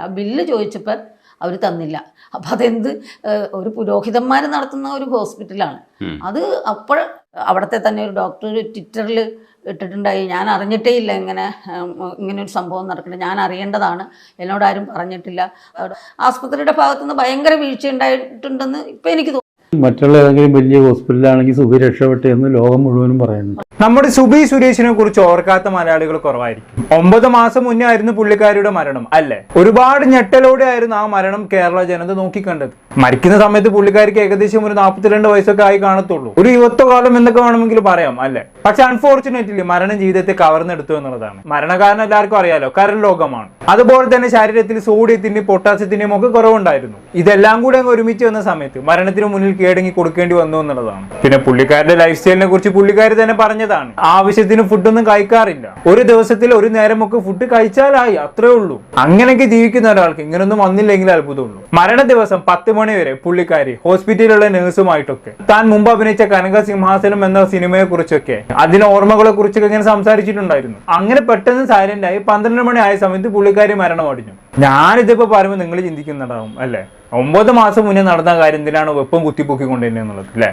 ആ ബില്ല് ചോദിച്ചപ്പോൾ അവർ തന്നില്ല. അപ്പം അതെന്ത്? ഒരു പുരോഹിതന്മാർ നടത്തുന്ന ഒരു ഹോസ്പിറ്റലാണ്. അത് അപ്പോൾ അവിടുത്തെ തന്നെ ഒരു ഡോക്ടർ ട്വിറ്ററിൽ ഇട്ടിട്ടുണ്ടായി ഞാൻ അറിഞ്ഞിട്ടേ ഇല്ല ഇങ്ങനെ ഇങ്ങനെ ഒരു സംഭവം നടക്കുന്നത് ഞാൻ അറിയേണ്ടതാണ്. എന്നോട് ആരും പറഞ്ഞിട്ടില്ല. ആസ്പത്രിയുടെ ഭാഗത്തുനിന്ന് ഭയങ്കര വീഴ്ച ഉണ്ടായിട്ടുണ്ടെന്ന് ഇപ്പം എനിക്ക് തോന്നുന്നു മറ്റുള്ള ഏതെങ്കിലും വലിയ ഹോസ്പിറ്റലാണെങ്കിൽ സുബി രക്ഷപ്പെട്ടെ എന്ന് ലോകം മുഴുവനും പറയുന്നുണ്ട് നമ്മുടെ സുബി സുരേഷിനെ കുറിച്ച് ഓർക്കാത്ത മലയാളികൾ കുറവായിരിക്കും. ഒമ്പത് മാസം മുന്നേ ആയിരുന്നു പുള്ളിക്കാരിയുടെ മരണം അല്ലേ? ഒരുപാട് ഞെട്ടലോടെ ആയിരുന്നു ആ മരണം കേരള ജനത നോക്കിക്കണ്ടത്. മരിക്കുന്ന സമയത്ത് പുള്ളിക്കാരിക്ക് ഏകദേശം ഒരു നാൽപ്പത്തിരണ്ട് വയസ്സൊക്കെ ആയി കാണത്തുള്ളൂ. ഒരു യുവത്വകാലം എന്നൊക്കെ വേണമെങ്കിൽ പറയാം അല്ലേ? പക്ഷെ അൺഫോർച്ചുനേറ്റ്ലി മരണം ജീവിതത്തെ കവർന്നെടുത്തു എന്നുള്ളതാണ്. മരണകാരണം എല്ലാവർക്കും അറിയാലോ കരൾ ലോകമാണ് അതുപോലെ തന്നെ ശരീരത്തിൽ സോഡിയത്തിന്റെയും പൊട്ടാസ്യത്തിന്റെയും ഒക്കെ കുറവുണ്ടായിരുന്നു. ഇതെല്ലാം കൂടെ അങ്ങ് ഒരുമിച്ച് വന്ന സമയത്ത് മരണത്തിന് മുന്നിൽ കീഴടങ്ങി കൊടുക്കേണ്ടി വന്നു എന്നുള്ളതാണ്. പിന്നെ പുള്ളിക്കാരുടെ ലൈഫ് സ്റ്റൈലിനെ കുറിച്ച് പുള്ളിക്കാർ തന്നെ പറഞ്ഞതാണ്. ആവശ്യത്തിന് ഫുഡൊന്നും കഴിക്കാറില്ല. ഒരു ദിവസത്തിൽ ഒരു നേരമൊക്കെ ഫുഡ് കഴിച്ചാലായി അത്രേ ഉള്ളൂ. അങ്ങനെയൊക്കെ ജീവിക്കുന്ന ഒരാൾക്ക് ഇങ്ങനൊന്നും വന്നില്ലെങ്കിൽ അത്ഭുതമുള്ളൂ. മരണ ദിവസം പത്ത് മണി വരെ പുള്ളിക്കാരി ഹോസ്പിറ്റലിലുള്ള നേഴ്സുമായിട്ടൊക്കെ താൻ മുമ്പ് അഭിനയിച്ച കനക സിംഹാസനം എന്ന സിനിമയെ കുറിച്ചൊക്കെ അതിന് ഓർമ്മകളെ കുറിച്ചൊക്കെ ഇങ്ങനെ സംസാരിച്ചിട്ടുണ്ടായിരുന്നു. അങ്ങനെ പെട്ടെന്ന് സൈലന്റ് ആയി പന്ത്രണ്ട് മണി ആയ സമയത്ത് പുള്ളിക്കാരി മരണം അടിഞ്ഞു. ഞാനിതിപ്പോ പറയുമ്പോൾ നിങ്ങൾ ചിന്തിക്കുന്നുണ്ടാവും അല്ലേ? ഒമ്പത് മാസം മുന്നേ നടന്ന കാര്യം എന്തിനാണ് വെപ്പം കുത്തിപ്പൊക്കിക്കൊണ്ടിരുന്നത് അല്ലേ?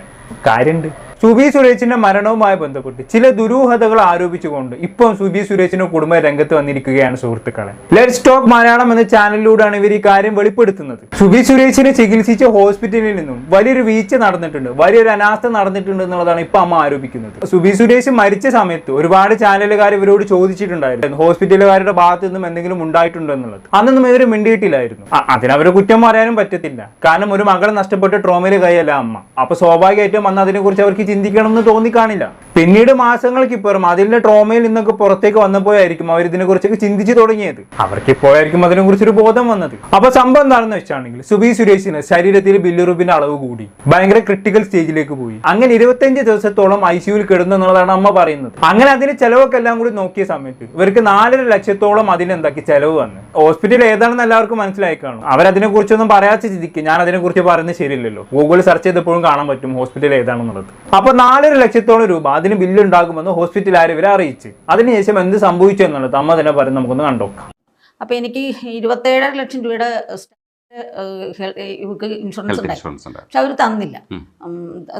കാര്യമുണ്ട് സുബി സുരേഷിന്റെ മരണവുമായി ബന്ധപ്പെട്ട് ചില ദുരൂഹതകൾ ആരോപിച്ചുകൊണ്ട് ഇപ്പം സുബി സുരേഷിന്റെ കുടുംബ രംഗത്ത് വന്നിരിക്കുകയാണ് സുഹൃത്തുക്കളെ. ലെറ്റ്സ് ടോക്ക് മലയാളം എന്ന ചാനലിലൂടെയാണ് ഇവർ ഈ കാര്യം വെളിപ്പെടുത്തുന്നത്. സുബി സുരേഷിനെ ചികിത്സിച്ച ഹോസ്പിറ്റലിൽ നിന്നും വലിയൊരു വീഴ്ച നടന്നിട്ടുണ്ട് വലിയൊരു അനാസ്ഥ നടന്നിട്ടുണ്ട് എന്നുള്ളതാണ് ഇപ്പൊ അമ്മ ആരോപിക്കുന്നത്. സുബി സുരേഷ് മരിച്ച സമയത്ത് ഒരുപാട് ചാനലുകാർ ഇവരോട് ചോദിച്ചിട്ടുണ്ടായിരുന്നു ഹോസ്പിറ്റലുകാരുടെ ഭാഗത്തു നിന്നും എന്തെങ്കിലും ഉണ്ടായിട്ടുണ്ടോ എന്നുള്ളത്. അന്നൊന്നും ഇവർ മിണ്ടിയിട്ടില്ലായിരുന്നു. അതിനവരെ കുറ്റം പറയാനും പറ്റത്തില്ല. കാരണം ഒരു മകൾ നഷ്ടപ്പെട്ട് ട്രോമയിൽ കൈയല്ല അമ്മ. അപ്പൊ സ്വാഭാവികമായിട്ടും അന്ന് അതിനെക്കുറിച്ച് അവർക്ക് ചിന്തിക്കണം എന്ന് തോന്നിക്കാണില്ല. പിന്നീട് മാസങ്ങൾക്കിപ്പുറം അതിന്റെ ട്രോമയിൽ നിന്നൊക്കെ പുറത്തേക്ക് വന്നപ്പോഴായിരിക്കും അവർ ഇതിനെ കുറിച്ചൊക്കെ ചിന്തിച്ചു തുടങ്ങിയത്. അവർക്ക് ഇപ്പോഴായിരിക്കും അതിനെ കുറിച്ചൊരു ബോധം വന്നത്. അപ്പൊ സംഭവം എന്താണെന്ന് വെച്ചാണെങ്കിൽ സുബി സുരേഷിന് ശരീരത്തിൽ ബില്ലുറുബിന്റെ അളവ് കൂടി. ഭയങ്കര ക്രിട്ടിക്കൽ സ്റ്റേജിലേക്ക് പോയി. അങ്ങനെ ഇരുപത്തഞ്ച് ദിവസത്തോളം ഐ സിയുവിൽ കിടന്നു എന്നുള്ളതാണ് അമ്മ പറയുന്നത്. അങ്ങനെ അതിന് ചെലവൊക്കെ എല്ലാം കൂടി നോക്കിയ സമയത്ത് ഇവർക്ക് നാലര ലക്ഷത്തോളം അതിനെന്താക്കി ചെലവ് വന്നു. ഹോസ്പിറ്റൽ ഏതാണെന്ന് എല്ലാവർക്കും മനസ്സിലായി കാണും. അവരതിനെ കുറിച്ചൊന്നും പറയാത്ത ചിന്തിക്കും ഞാൻ അതിനെ കുറിച്ച് പറയുന്നത് ശരിയല്ലല്ലോ. ഗൂഗിൾ സെർച്ച് ചെയ്തപ്പോഴും കാണാൻ പറ്റും ഹോസ്പിറ്റൽ ഏതാണെന്നുള്ളത്. അപ്പൊ നാലര ലക്ഷത്തോളം രൂപ അതിന് ബില്ലുണ്ടാകുമെന്ന് ഹോസ്പിറ്റൽ ആരവരെ ഇവരെ അറിയിച്ച്. അതിനുശേഷം എന്ത് സംഭവിച്ചു എന്നുള്ളത് അമ്മ തന്നെ പറയും നമുക്കൊന്ന് കണ്ടോക്കാം അപ്പൊ എനിക്ക് ഇരുപത്തേഴര ലക്ഷം രൂപയുടെ ഇവർക്ക് ഇൻഷുറൻസ് ഉണ്ടായി. ഉണ്ട് പക്ഷെ അവർ തന്നില്ല.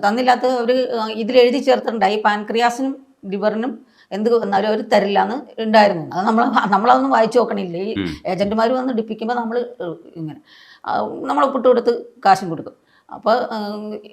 തന്നില്ലാത്ത അവർ ഇതിൽ എഴുതി ചേർത്തിട്ടുണ്ടായി. പാൻക്രിയാസിനും ലിവറിനും എന്ത് വന്നാലും അവർ തരില്ല എന്ന് ഉണ്ടായിരുന്നു. അത് നമ്മൾ നമ്മളതൊന്നും വായിച്ചു നോക്കണില്ല. ഈ. ഏജന്റുമാർ വന്ന് ഡിപ്പിക്കുമ്പോൾ നമ്മൾ ഇങ്ങനെ നമ്മളെ നമ്മൾ ഒപ്പിട്ട് കൊടുത്ത് കാശും കൊടുക്കും. അപ്പോൾ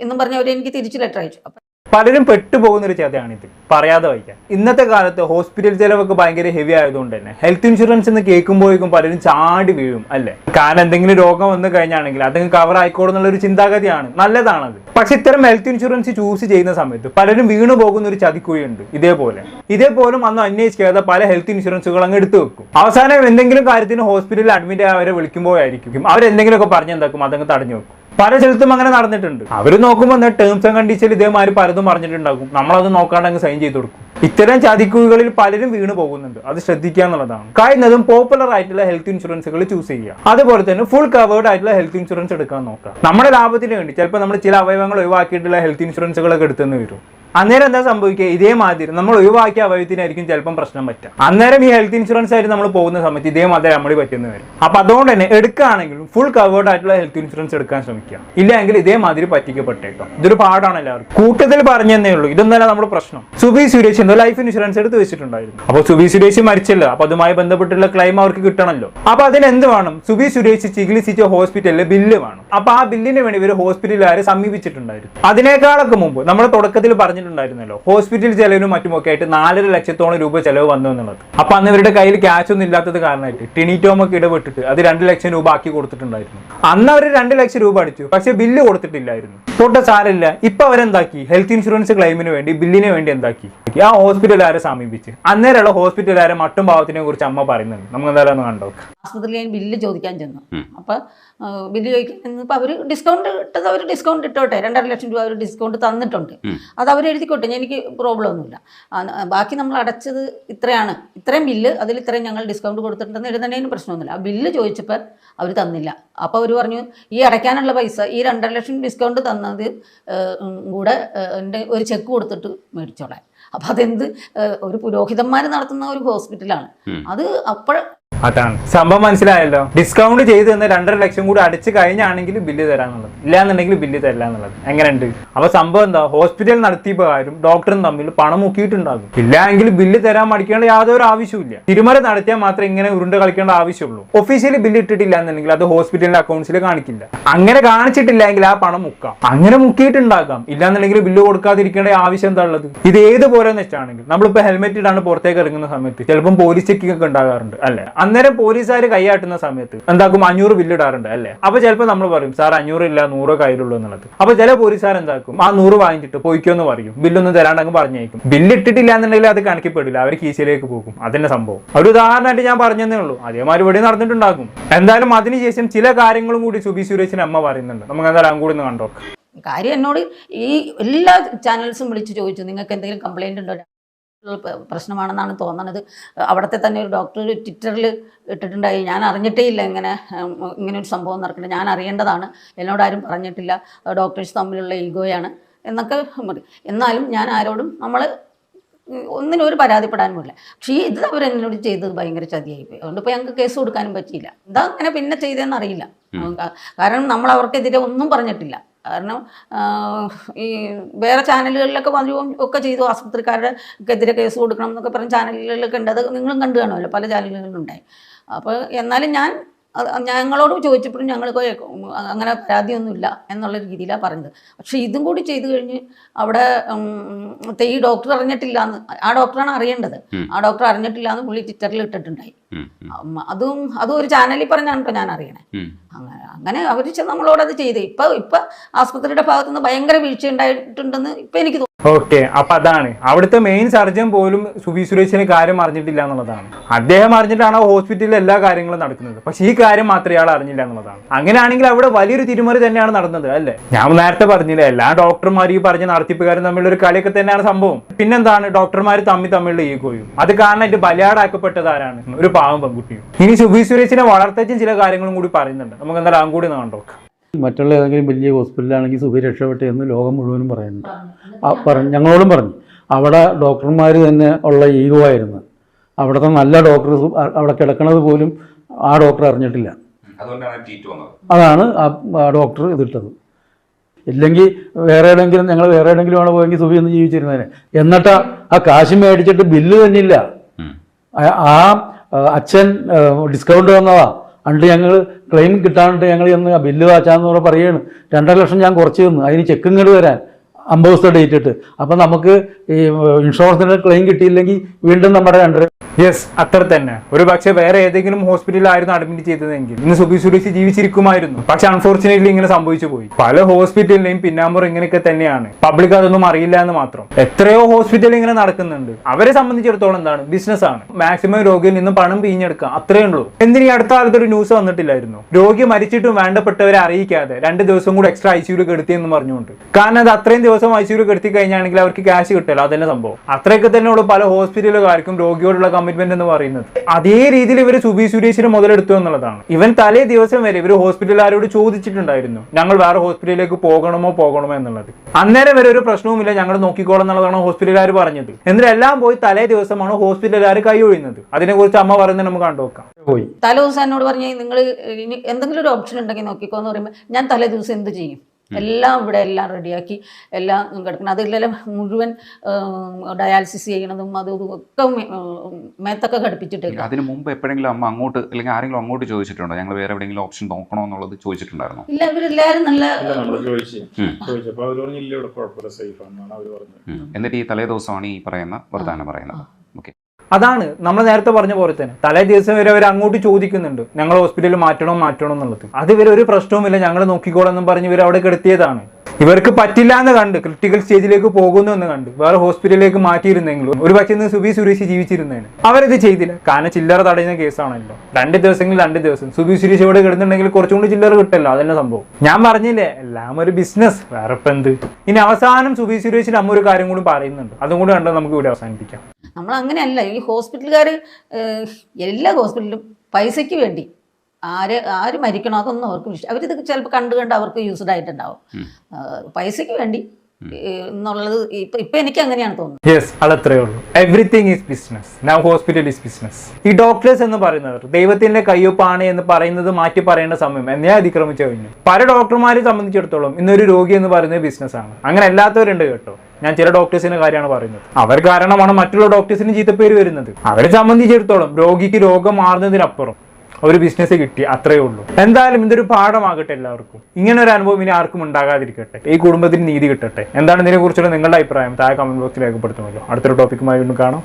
എന്നും പറഞ്ഞ് അവർ എനിക്ക് തിരിച്ച് ലെറ്റർ അയച്ചു. അപ്പം പലരും പെട്ടുപോകുന്ന ഒരു ചതയാണിത്. പറയാതെ വയ്ക്കാം ഇന്നത്തെ കാലത്ത് ഹോസ്പിറ്റൽ ചിലവൊക്കെ ഭയങ്കര ഹെവി ആയതുകൊണ്ട് തന്നെ. ഹെൽത്ത് ഇൻഷുറൻസ് എന്ന് കേൾക്കുമ്പോഴേക്കും പലരും ചാടി വീഴും അല്ലേ? കാരണം എന്തെങ്കിലും രോഗം വന്നു കഴിഞ്ഞാണെങ്കിൽ അത് കവർ ആയിക്കോടുന്നുള്ള ഒരു ചിന്താഗതിയാണ്. നല്ലതാണത്. പക്ഷെ ഇത്തരം ഹെൽത്ത് ഇൻഷുറൻസ് ചൂസ് ചെയ്യുന്ന സമയത്ത് പലരും വീണു പോകുന്ന ഒരു ചതിക്കുഴിയുണ്ട് ഇതേപോലെ. ഇതേപോലും അന്ന് അന്വേഷിക്കാതെ പല ഹെൽത്ത് ഇൻഷുറൻസുകൾ അങ്ങ് എടുത്തു വെക്കും. അവസാനം എന്തെങ്കിലും കാര്യത്തിന് ഹോസ്പിറ്റലിൽ അഡ്മിറ്റ് ആയവരെ വിളിക്കുമ്പോഴായിരിക്കും. അവരെന്തെങ്കിലുമൊക്കെ പറഞ്ഞെന്താക്കും അതങ്ങ് തടഞ്ഞു വെക്കും. പല സ്ഥലത്തും അങ്ങനെ നടന്നിട്ടുണ്ട്. അവർ നോക്കുമ്പോൾ ടേംസ് ആൻഡ് കണ്ടീഷനിൽ ഇതേമാതിരി പലതും പറഞ്ഞിട്ടുണ്ടാകും. നമ്മളത് നോക്കാണ്ട് അങ്ങ് സൈൻ ചെയ്ത് കൊടുക്കും. ഇത്തരം ചതിക്കുകളിൽ പലരും വീണ് പോകുന്നുണ്ട്. അത് ശ്രദ്ധിക്കുക എന്നുള്ളതാണ് കഴിയുന്നതും പോപ്പുലർ ആയിട്ടുള്ള ഹെൽത്ത് ഇൻഷുറൻസുകൾ ചൂസ് ചെയ്യുക. അതുപോലെ തന്നെ ഫുൾ കവേർഡ് ആയിട്ടുള്ള ഹെൽത്ത് ഇൻഷുറൻസ് എടുക്കാൻ നോക്കുക. നമ്മുടെ ലാഭത്തിന് വേണ്ടി ചിലപ്പോൾ നമ്മൾ ചില അവയവങ്ങൾ ഒഴിവാക്കിയിട്ടുള്ള ഹെൽത്ത് ഇൻഷുറൻസുകളൊക്കെ എടുത്തെന്ന് വരും. അന്നേരം എന്താ സംഭവിക്കുക? ഇതേമാതിരി നമ്മൾ ഒഴിവാക്കിയ അവയവത്തിനായിരിക്കും ചിലപ്പം പ്രശ്നം പറ്റുക. അന്നേരം ഈ ഹെൽത്ത് ഇൻഷുറൻസ് ആയിട്ട് നമ്മൾ പോകുന്ന സമയത്ത് ഇതേമാതിരി നമ്മൾ പറ്റുന്ന വരും അപ്പൊ അതുകൊണ്ട് തന്നെ എടുക്കുകയാണെങ്കിലും ഫുൾ കവേർഡ് ആയിട്ടുള്ള ഹെൽത്ത് ഇൻഷുറൻസ് എടുക്കാൻ ശ്രമിക്കുക. ഇല്ലെങ്കിൽ ഇതേമാതിരി പറ്റിക്കപ്പെട്ടേക്കാം. ഇതൊരു പാടാണ് എല്ലാവർക്കും. കൂട്ടത്തിൽ പറഞ്ഞതേ ഉള്ളൂ. ഇതൊന്നല്ല നമ്മുടെ പ്രശ്നം. സുബി സുരേഷ് എന്തോ ലൈഫ് ഇൻഷുറൻസ് എടുത്ത് വെച്ചിട്ടുണ്ടായിരുന്നു. അപ്പോൾ സുബി സുരേഷ് മരിച്ചല്ലോ. അപ്പൊ അതുമായി ബന്ധപ്പെട്ടുള്ള ക്ലെയിം അവർക്ക് കിട്ടണമല്ലോ അപ്പൊ അതിന് എന്ത് വേണം? സുബി സുരേഷ് ചികിത്സിച്ച ഹോസ്പിറ്റലിലെ ബില്ല് വേണം. അപ്പൊ ആ ബില്ലിന് വേണ്ടി ഇവർ ഹോസ്പിറ്റലുകാരെ സമീപിച്ചിട്ടുണ്ടായിരുന്നു. അതിനേക്കാളൊക്കെ മുമ്പ് നമ്മൾ തുടക്കത്തിൽ പറഞ്ഞിട്ടുണ്ടായിരുന്നല്ലോ ഹോസ്പിറ്റൽ ചെലവിനും മറ്റുമൊക്കെ ആയിട്ട് നാലര ലക്ഷത്തോളം രൂപ ചെലവ് വന്നു എന്നുള്ളത്. അപ്പൊ അന്ന് ഇവരുടെ കയ്യിൽ ക്യാഷ് ഒന്നും ഇല്ലാത്തത് കാരണമായിട്ട് ടിനിറ്റോം ഒക്കെ ഇടപെട്ടിട്ട് അത് രണ്ട് ലക്ഷം രൂപ ആക്കി കൊടുത്തിട്ടുണ്ടായിരുന്നു. അന്ന് അവർ രണ്ട് ലക്ഷം രൂപ അടിച്ചു. പക്ഷെ ബില്ല് കൊടുത്തിട്ടില്ലായിരുന്നു. തൊട്ട സാരമില്ല ഇപ്പൊ അവരെന്താക്കി? ഹെൽത്ത് ഇൻഷുറൻസ് ക്ലെയിമിന് വേണ്ടി ബില്ലിന് വേണ്ടി എന്താക്കി? ആ ഹോസ്പിറ്റലുകാരെ സമീപിച്ച്? അന്നേരമുള്ള ഹോസ്പിറ്റലുകാരെ മട്ടും ഭാവത്തിനെ കുറിച്ച് അമ്മ പറയുന്നുണ്ട്. നമുക്ക് എന്തായാലും ഒന്ന് കണ്ടോ ആശുപത്രിയിൽ ഞാൻ ബില്ല് ചോദിക്കാൻ ചെന്നു. ഉം. ബില്ല് അവർ ഡിസ്കൗണ്ട് ഇട്ടത് അവർ ഡിസ്കൗണ്ട് ഇട്ടോട്ടെ. രണ്ടര ലക്ഷം രൂപ അവർ ഡിസ്കൗണ്ട് തന്നിട്ടുണ്ട്. അത് അവർ എഴുതിക്കോട്ടെ എനിക്ക് പ്രോബ്ലം ഒന്നുമില്ല. ബാക്കി നമ്മൾ അടച്ചത് ഇത്രയാണ്. ഇത്രയും ബില്ല് അതിൽ ഇത്രയും ഞങ്ങൾ ഡിസ്കൗണ്ട് കൊടുത്തിട്ടുണ്ടെന്ന് എഴുതുന്നതിന് പ്രശ്നമൊന്നുമില്ല. ആ ബില്ല് ചോദിച്ചപ്പോൾ അവർ തന്നില്ല. അപ്പോൾ അവർ പറഞ്ഞു ഈ അടയ്ക്കാനുള്ള പൈസ ഈ രണ്ടര ലക്ഷം ഡിസ്കൗണ്ട് തന്നത് കൂടെ എന്റെ ഒരു ചെക്ക് കൊടുത്തിട്ട് മേടിച്ചോളാം അപ്പം അതെന്ത്? ഒരു പുരോഹിതന്മാർ നടത്തുന്ന ഒരു ഹോസ്പിറ്റലാണ് അത് അപ്പോൾ അതാണ്. സംഭവം മനസ്സിലായല്ലോ? ഡിസ്കൗണ്ട് ചെയ്ത് തന്ന രണ്ടര ലക്ഷം കൂടി അടിച്ച് കഴിഞ്ഞാണെങ്കിൽ ബില്ല് തരാന്നുള്ളത്. ഇല്ലാന്നുണ്ടെങ്കിൽ ബില്ല് തരില്ല എന്നുള്ളത് എങ്ങനെയുണ്ട്? അപ്പൊ സംഭവം എന്താ? ഹോസ്പിറ്റൽ നടത്തിയപ്പോഴും ഡോക്ടറും തമ്മിൽ പണം മുക്കിയിട്ടുണ്ടാകും. ഇല്ലെങ്കിൽ ബില്ല് തരാൻ മടിക്കേണ്ട യാതൊരു ആവശ്യമില്ല തിരുമല നടത്തിയാൽ മാത്രമേ ഇങ്ങനെ ഉരുണ്ട് കളിക്കേണ്ട ആവശ്യമുള്ളൂ. ഒഫീഷ്യലി ബില്ല് ഇട്ടിട്ടില്ല എന്നുണ്ടെങ്കിൽ അത് ഹോസ്പിറ്റലിന്റെ അക്കൗണ്ട്സിൽ കാണിക്കില്ല. അങ്ങനെ കാണിച്ചിട്ടില്ലെങ്കിൽ ആ പണം മുക്കാം. അങ്ങനെ മുക്കിയിട്ടുണ്ടാക്കാം ഇല്ലാന്നുണ്ടെങ്കിൽ ബില്ല് കൊടുക്കാതിരിക്കേണ്ട ആവശ്യം എന്താ ഉള്ളത്? ഇത് ഏതുപോലെ വെച്ചാണെങ്കിൽ നമ്മളിപ്പോ ഹെൽമെറ്റ് ഇടാണ് പുറത്തേക്ക് ഇറങ്ങുന്ന സമയത്ത് ചിലപ്പം പോലീസ് ചെക്കിംഗ് ഒക്കെ ഉണ്ടാകാറുണ്ട് അല്ലെ? അന്നേരം പോലീസുകാർ കൈയാട്ടുന്ന സമയത്ത് എന്താക്കും അഞ്ഞൂറ് ബില്ല് ഇടാറുണ്ട് അല്ലെ? അപ്പൊ ചിലപ്പോൾ നമ്മൾ പറയും സാർ അഞ്ഞൂറ് ഇല്ല നൂറ് കയ്യിലുള്ളൂ എന്നുള്ളത്. അപ്പൊ ചില പോലീസുകാർ എന്താക്കും ആ നൂറ് വാങ്ങിച്ചിട്ട് പോയിക്കോ എന്ന് പറയും. ബില്ലൊന്നും തരാണ്ടങ്ങ് പറഞ്ഞേക്കും ബില്ല് ഇട്ടിട്ടില്ല എന്നുണ്ടെങ്കിൽ അത് കണക്കിപ്പെടില്ല. അവർ കീശയിലേക്ക് പോകും. അതിന്റെ സംഭവം. ഒരു ഉദാഹരണമായിട്ട് ഞാൻ പറഞ്ഞതേ ഉള്ളൂ. അതേമാതിരി ഇവിടെ നടന്നിട്ടുണ്ടാകും. എന്തായാലും അതിനുശേഷം ചില കാര്യങ്ങളും കൂടി സുബി സുരേഷിന് അമ്മ പറയുന്നുണ്ട്. നമുക്ക് എന്തായാലും കൂടി ഒന്ന് കണ്ടോക്കാം. കാര്യം എന്നോട് ഈ എല്ലാ ചാനൽസും വിളിച്ച് ചോദിച്ചു. നിങ്ങൾക്ക് എന്തെങ്കിലും കംപ്ലൈന്റ് ഉണ്ടോ? പ്രശ്നമാണെന്നാണ് തോന്നണത്. അവിടുത്തെ തന്നെ ഒരു ഡോക്ടർ ട്വിറ്ററിൽ ഇട്ടിട്ടുണ്ടായി. ഞാൻ അറിഞ്ഞിട്ടേ ഇല്ല ഇങ്ങനെ ഇങ്ങനെ ഒരു സംഭവം നടക്കുന്നത് ഞാൻ അറിയേണ്ടതാണ്. എന്നോട് ആരും പറഞ്ഞിട്ടില്ല. ഡോക്ടേഴ്സ് തമ്മിലുള്ള ഈഗോയാണ് എന്നൊക്കെ മതി. എന്നാലും ഞാൻ ആരോടും നമ്മൾ ഒന്നിനും ഒരു പരാതിപ്പെടാനും ഇല്ല പക്ഷേ ഇത് അവർ എന്നോട് ചെയ്തത് ഭയങ്കര ചതിയായിപ്പോയി അതുകൊണ്ട് ഇപ്പോൾ ഞങ്ങൾക്ക് കേസ് കൊടുക്കാനും പറ്റിയില്ല. എന്താ അങ്ങനെ പിന്നെ ചെയ്തതെന്ന് അറിയില്ല. കാരണം നമ്മൾ അവർക്കെതിരെ ഒന്നും പറഞ്ഞിട്ടില്ല. കാരണം ഈ വേറെ ചാനലുകളിലൊക്കെ വന്നു ഒക്കെ ചെയ്തു. ആസ്പത്രിക്കാരുടെ എതിരെ കേസ് കൊടുക്കണം എന്നൊക്കെ പറഞ്ഞ ചാനലുകളിലൊക്കെ ഉണ്ട്. അത് നിങ്ങളും കണ്ടു കാണുമല്ലോ പല ചാനലുകളിലുണ്ടായി അപ്പോൾ എന്നാലും ഞാൻ ഞങ്ങളോട് ചോദിച്ചപ്പോഴും ഞങ്ങൾ അങ്ങനെ പരാതിയൊന്നുമില്ല എന്നുള്ള രീതിയിലാണ് പറഞ്ഞത്. പക്ഷേ ഇതും കൂടി ചെയ്തു കഴിഞ്ഞ് അവിടെ തെയ് ഈ ഡോക്ടർ അറിഞ്ഞിട്ടില്ല എന്ന് ആ ഡോക്ടറാണ് അറിയേണ്ടത്. ആ ഡോക്ടർ അറിഞ്ഞിട്ടില്ല എന്ന് പുള്ളി ട്വിറ്ററിൽ ഇട്ടിട്ടുണ്ടായി. അതും അതും ഒരു ചാനലിൽ പറഞ്ഞാണ് കേട്ടോ ഞാൻ അറിയണേ. അങ്ങനെ അങ്ങനെ അവർ നമ്മളോടത് ചെയ്ത്. ഇപ്പം ഇപ്പം ആസ്പത്രിയുടെ ഭാഗത്തുനിന്ന് ഭയങ്കര വീഴ്ച ഉണ്ടായിട്ടുണ്ടെന്ന് ഇപ്പം എനിക്ക് ഓക്കെ അപ്പൊ അതാണ്. അവിടുത്തെ മെയിൻ സർജൻ പോലും സുബി സുരേഷിന് കാര്യം അറിഞ്ഞിട്ടില്ല എന്നുള്ളതാണ്. അദ്ദേഹം അറിഞ്ഞിട്ടാണ് ഹോസ്പിറ്റലിൽ എല്ലാ കാര്യങ്ങളും നടക്കുന്നത്. പക്ഷെ ഈ കാര്യം മാത്രമേ ഇയാൾ അറിഞ്ഞില്ല എന്നുള്ളതാണ്. അങ്ങനെയാണെങ്കിൽ അവിടെ വലിയൊരു തിരുമറി തന്നെയാണ് നടന്നത് അല്ലേ? ഞാൻ നേരത്തെ പറഞ്ഞില്ലേ എല്ലാ ഡോക്ടർമാർ ഈ പറഞ്ഞ നടത്തിപ്പുകാരും തമ്മിലുള്ള ഒരു കളിയൊക്കെ തന്നെയാണ് സംഭവം. പിന്നെന്താണ് ഡോക്ടർമാർ തമ്മിൽ തമ്മിലുള്ള ഈഗോയും അത് കാരണമായിട്ട് ബലയാടാക്കപ്പെട്ടത് ആരാണ്? ഒരു പാവം പെൺകുട്ടിയും. ഇനി സുബി സുരേഷിനെ വളർത്തച്ചും ചില കാര്യങ്ങളും കൂടി പറയുന്നുണ്ട്. നമുക്ക് എന്തായാലും കൂടി കണ്ടോക്കാം മറ്റുള്ള ഏതെങ്കിലും വലിയ ഹോസ്പിറ്റലാണെങ്കിൽ സുഖി രക്ഷപ്പെട്ടു എന്ന് ലോകം മുഴുവനും പറയുന്നുണ്ട് ആ പറഞ്ഞു ഞങ്ങളോടും പറഞ്ഞു. അവിടെ ഡോക്ടർമാർ തന്നെ ഉള്ള ഈഗോ ആയിരുന്നു. അവിടുത്തെ നല്ല ഡോക്ടർ അവിടെ കിടക്കണത് പോലും ആ ഡോക്ടർ അറിഞ്ഞിട്ടില്ല. അതുകൊണ്ടാണ് ട്വീറ്റ് വന്നത്. അതാണ് ആ ഡോക്ടർ ഇതിട്ടത്. ഇല്ലെങ്കിൽ വേറെ എവിടെയെങ്കിലും ഞങ്ങൾ വേറെ എവിടെയെങ്കിലും ആണ് പോയെങ്കിൽ സുഖി എന്ന് ജീവിച്ചിരുന്നതിന് എന്നിട്ട് ആ- കാശ് മേടിച്ചിട്ട് ബില്ല് തന്നില്ല. ആ, അച്ഛൻ ഡിസ്കൗണ്ട് തന്നതാ. അണ്ട് ഞങ്ങൾ ക്ലെയിം കിട്ടാണ്ട് ഞങ്ങൾ ചെന്ന് ബില്ല് വാച്ചാന്ന് പറയുകയാണ് രണ്ടര ലക്ഷം ഞാൻ കുറച്ച് തന്നു. അതിന് ചെക്ക് ഇങ്ങോട്ട് വരാൻ. അമ്പത് ദിവസത്തെ ഡേറ്റ് ഇട്ട്. അപ്പം നമുക്ക് ഈ ഇൻഷുറൻസിന്റെ ക്ലെയിം കിട്ടിയില്ലെങ്കിൽ വീണ്ടും നമ്മുടെ രണ്ടര യെസ് അത്ര തന്നെ. ഒരു പക്ഷേ വേറെ ഏതെങ്കിലും ഹോസ്പിറ്റലിലായിരുന്നു അഡ്മിറ്റ് ചെയ്തതെങ്കിൽ. ഇന്ന് സുബി സുരേഷ് ജീവിച്ചിരിക്കുമായിരുന്നു. പക്ഷെ അൺഫോർച്ചുനേറ്റ്ലി ഇങ്ങനെ സംഭവിച്ചു പോയി. പല ഹോസ്പിറ്റലിലെയും പിന്നാമ്പുറം ഇങ്ങനെയൊക്കെ തന്നെയാണ്. പബ്ലിക് അതൊന്നും അറിയില്ല എന്ന് മാത്രം. എത്രയോ ഹോസ്പിറ്റലിൽ ഇങ്ങനെ നടക്കുന്നുണ്ട്. അവരെ സംബന്ധിച്ചിടത്തോളം എന്താണ്? ബിസിനസ് ആണ്. മാക്സിമം രോഗിയിൽ നിന്നും പണം പിഞ്ഞെടുക്കുക അത്രേ ഉള്ളൂ. എന്തിനീ അടുത്ത കാലത്ത് ഒരു ന്യൂസ് വന്നിട്ടില്ലായിരുന്നു? രോഗി മരിച്ചിട്ടും വേണ്ടപ്പെട്ടവരെ അറിയിക്കാതെ രണ്ട് ദിവസം കൂടി എക്സ്ട്രാ ഐ സിയുൽ എടുത്തിയെന്ന് പറഞ്ഞുകൊണ്ട്. കാരണം അത് അത്രയും ദിവസം ഐ സിയുൽ കെടുത്തി കഴിഞ്ഞാണെങ്കിൽ അവർക്ക് ക്യാഷ് കിട്ടില്ല അതന്നെ സംഭവം. അത്രയൊക്കെ തന്നെ ഉള്ളൂ പല ഹോസ്പിറ്റലുകാർക്കും രോഗിയോടുള്ള കമ്മിറ്റ്മെന്റ് എന്ന് പറയുന്നത്. അതേ രീതിയിൽ ഇവർ സുബി സുരേഷിനെ മുതലെടുത്തു എന്നുള്ളതാണ്. ഇവൻ തലേ ദിവസം വരെ ഇവർ ഹോസ്പിറ്റലുകാരോട് ചോദിച്ചിട്ടുണ്ടായിരുന്നു. ഞങ്ങൾ വേറെ ഹോസ്പിറ്റലിലേക്ക് പോകണമോ പോകണമോ എന്നുള്ളത്. അന്നേരം വരെ ഒരു പ്രശ്നവുമില്ല. ഞങ്ങൾ നോക്കിക്കോളാം എന്നുള്ളതാണ് ഹോസ്പിറ്റലുകാർ പറഞ്ഞത്. എന്നിട്ട് എല്ലാം പോയി തലേ ദിവസമാണ് ഹോസ്പിറ്റലുകാർ കൈ ഒഴിയുന്നത്. അതിനെക്കുറിച്ച് അമ്മ പറയുന്നത് നമുക്ക് കണ്ടുവെക്കാം പോയി. തലേ ദിവസം എന്നോട് പറഞ്ഞ് നിങ്ങൾ എന്തെങ്കിലും ഒരു ഓപ്ഷൻ ഉണ്ടെങ്കിൽ നോക്കിക്കോ എന്ന് പറയുമ്പോൾ ഞാൻ തലേ ദിവസം എന്ത് ചെയ്യും? എല്ലാം ഇവിടെ എല്ലാം റെഡിയാക്കി എല്ലാം കിടക്കണം. അതിലെല്ലാം മുഴുവൻ ഡയാലിസിസ് ചെയ്യണതും അതും ഒക്കെ മേത്തൊക്കെ ഘടിപ്പിച്ചിട്ടില്ല അതിന് മുമ്പ് എപ്പോഴെങ്കിലും അമ്മ അങ്ങോട്ട് അല്ലെങ്കിൽ ആരെങ്കിലും അങ്ങോട്ട് ചോദിച്ചിട്ടുണ്ടോ? ഞങ്ങൾ വേറെ എവിടെയെങ്കിലും ഓപ്ഷൻ നോക്കണോ എന്നുള്ളത് ചോദിച്ചിട്ടുണ്ടായിരുന്നു? ഇല്ല ഇവരെല്ലാവരും നല്ല എന്നിട്ട് ഈ തലേ ദിവസമാണ് ഈ പറയുന്ന വർത്താനം പറയുന്നത്. ഓക്കെ അതാണ് നമ്മൾ നേരത്തെ പറഞ്ഞ പോലെ തന്നെ. തലേ ദിവസം വരെ അവർ അങ്ങോട്ട് ചോദിക്കുന്നുണ്ട്. ഞങ്ങൾ ഹോസ്പിറ്റലിൽ മാറ്റണോ മാറ്റണോ എന്നുള്ളത്. അത് ഇവർ ഒരു പ്രശ്നവുമില്ല. ഞങ്ങൾ നോക്കിക്കോളെന്നും പറഞ്ഞ് ഇവർ അവിടെ കിടത്തിയതാണ്. ഇവർക്ക് പറ്റില്ല എന്ന് കണ്ട് ക്രിട്ടിക്കൽ സ്റ്റേജിലേക്ക് പോകുന്നു എന്ന് കണ്ട് വേറെ ഹോസ്പിറ്റലിലേക്ക് മാറ്റിയിരുന്നെങ്കിലും ഒരു പക്ഷേ ഇന്ന് സുബി സുരേഷ് ജീവിച്ചിരുന്നേന്. അവരത് ചെയ്തില്ല. കാരണം ചില്ലറ തടയുന്ന കേസാണല്ലോ. രണ്ട് ദിവസങ്ങൾ രണ്ട് ദിവസം. സുബി സുരേഷ് ഇവിടെ കിടന്നുണ്ടെങ്കിൽ കുറച്ചും കൂടി ചില്ലറ കിട്ടല്ലോ. അതന്നെ സംഭവം. ഞാൻ പറഞ്ഞില്ലേ എല്ലാം ഒരു ബിസിനസ് വേറെ എന്ത്? ഇനി അവസാനം സുബി സുരേഷിന് അമ്മ ഒരു കാര്യം കൂടി പറയുന്നുണ്ട്. അതും കൂടി കണ്ടോ നമുക്ക് ഇവിടെ അവസാനിപ്പിക്കാം. നമ്മൾ അങ്ങനെയല്ല ഈ ഹോസ്പിറ്റലുകാർ എല്ലാ ഹോസ്പിറ്റലിലും പൈസയ്ക്ക് വേണ്ടി ആര് ആര് മരിക്കണോ അതൊന്നും അവർക്ക് വിഷയം അവരിത് ചിലപ്പോൾ കണ്ടു കണ്ട് അവർക്ക് യൂസ്ഡ് ആയിട്ടുണ്ടാവും. പൈസയ്ക്ക് വേണ്ടി. എന്നുള്ളത് ഇപ്പൊ ഇപ്പൊ എനിക്ക് അങ്ങനെയാണ് തോന്നുന്നത്. യെസ് അതത്രേ ഉള്ളൂ. Everything is business now hospital is business ഈ ഡോക്ടേഴ്സ് എന്ന് പറയുന്നവർ ദൈവത്തിന്റെ കയ്യൊപ്പാണ് എന്ന് പറയുന്നത് മാറ്റി പറയേണ്ട സമയം എന്നെ അതിക്രമിച്ചു കഴിഞ്ഞു. പല ഡോക്ടർമാരെ സംബന്ധിച്ചിടത്തോളം ഇന്നൊരു രോഗി എന്ന് പറയുന്നത് ബിസിനസ്സാണ് അങ്ങനെ അല്ലാത്തവരുണ്ട് കേട്ടോ. ഞാൻ ചില ഡോക്ടേഴ്സിന്റെ കാര്യമാണ് പറയുന്നത്. അവർ കാരണമാണ് മറ്റുള്ള ഡോക്ടേഴ്സിന് ചീത്തപ്പേര് വരുന്നത്. അവരെ സംബന്ധിച്ചിടത്തോളം രോഗിക്ക് രോഗം മാറുന്നതിനപ്പുറം ഒരു ബിസിനസ് കിട്ടി അത്രയേ ഉള്ളൂ. എന്തായാലും ഇതൊരു പാഠമാകട്ടെ എല്ലാവർക്കും. ഇങ്ങനെ ഒരു അനുഭവം ഇനി ആർക്കും ഉണ്ടാകാതിരിക്കട്ടെ. ഈ കുടുംബത്തിന് നീതി കിട്ടട്ടെ. എന്താണ് ഇതിനെ കുറിച്ചുള്ള നിങ്ങളുടെ അഭിപ്രായം? താഴെ കമന്റ് ബോക്സിൽ രേഖപ്പെടുത്തുമല്ലോ. അടുത്തൊരു ടോപ്പിക്കുമായി വീണ്ടും കാണാം.